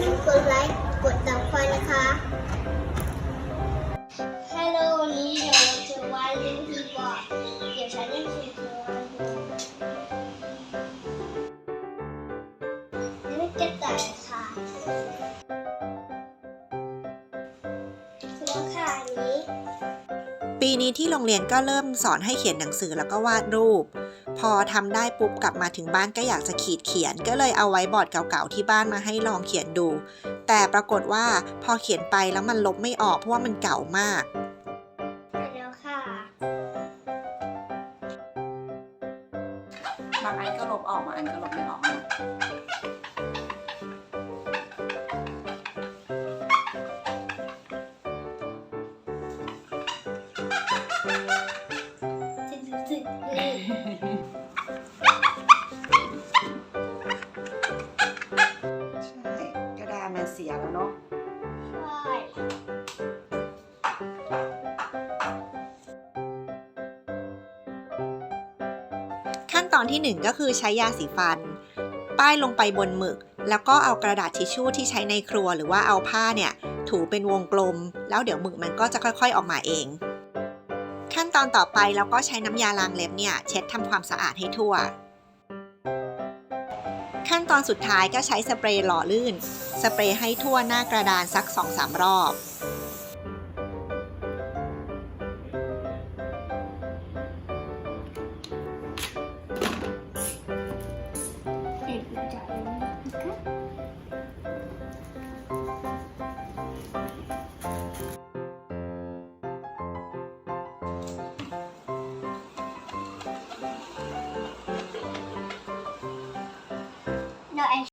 ลืมกดไลค์ กดติดตามนะคะ ฮัลโหลวันนี้เดี๋ยวเราจะวาดเล่นคีย์บอร์ดเดี๋ยวฉันเล่นคีย์บอร์ดเล่นกระต่ายค่ะแล้วค่ะอันนี้ ปีนี้ที่โรงเรียนก็เริ่มสอนให้เขียนหนังสือแล้วก็วาดรูป พอทำได้ปุ๊บกลับมาถึงบ้านก็อยากจะขีดเขียน ก็เลยเอาไว้บอร์ดเก่าๆที่บ้านมาให้ลองเขียนดู แต่ปรากฏว่าพอเขียนไปแล้วมันลบไม่ออกเพราะว่ามันเก่ามากแล้วค่ะบางอันก็ลบออกบางอันก็ลบไม่ออก นะสึกๆนี่ใช่กระดาษมันเสียแล้วเนาะใช่ขั้นตอนที่ 1 ก็คือใช้ยาสีฟัน ป้ายลงไปบนหมึก แล้วก็เอากระดาษทิชชู่ที่ใช้ในครัวหรือว่าเอาผ้าเนี่ย ถูเป็นวงกลม แล้วเดี๋ยวหมึกมันก็จะค่อยๆออกมาเอง ขั้นตอนต่อไปเราก็ใช้น้ำยาล้างเล็บเนี่ยเช็ดทำความสะอาดให้ทั่ว ขั้นตอนสุดท้ายก็ใช้สเปรย์หล่อลื่น สเปรย์ให้ทั่วหน้ากระดานสัก 2-3 รอบ and